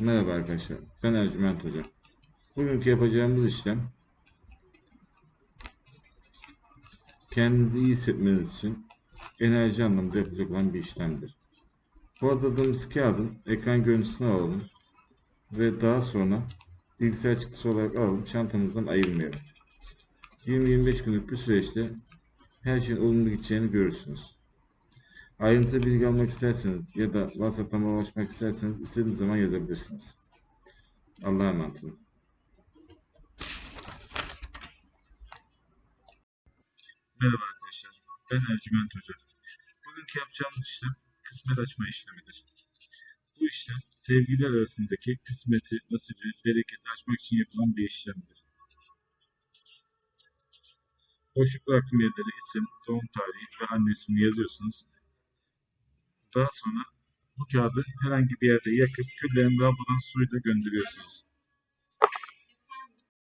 Merhaba arkadaşlar, ben Ercüment Hoca. Bugünkü yapacağımız işlem kendinizi iyi hissetmeniz için enerji anlamında yapacak olan bir işlemdir. Bu adadığımız kağıdın ekran görüntüsünü alalım ve daha sonra bilgisayar çıktısı olarak alalım, çantamızdan ayırmayalım. 20-25 günlük bir süreçte her şeyin olumlu gideceğini görürsünüz. Ayrıntılı bilgi almak isterseniz ya da WhatsApp'tan ulaşmak isterseniz istediğiniz zaman yazabilirsiniz. Allah'a emanet olun. Merhaba arkadaşlar, ben Ercüment Hoca. Bugünkü yapacağımız işlem kısmet açma işlemidir. Bu işlem sevgililer arasındaki kısmeti, nasibi, bereketi açmak için yapılan bir işlemdir. Boşluk bıraktığım yerlere isim, doğum tarihi ve anne ismini yazıyorsunuz. Daha sonra bu kağıdı herhangi bir yerde yakıp küllerini lavabodan suyla gönderiyorsunuz.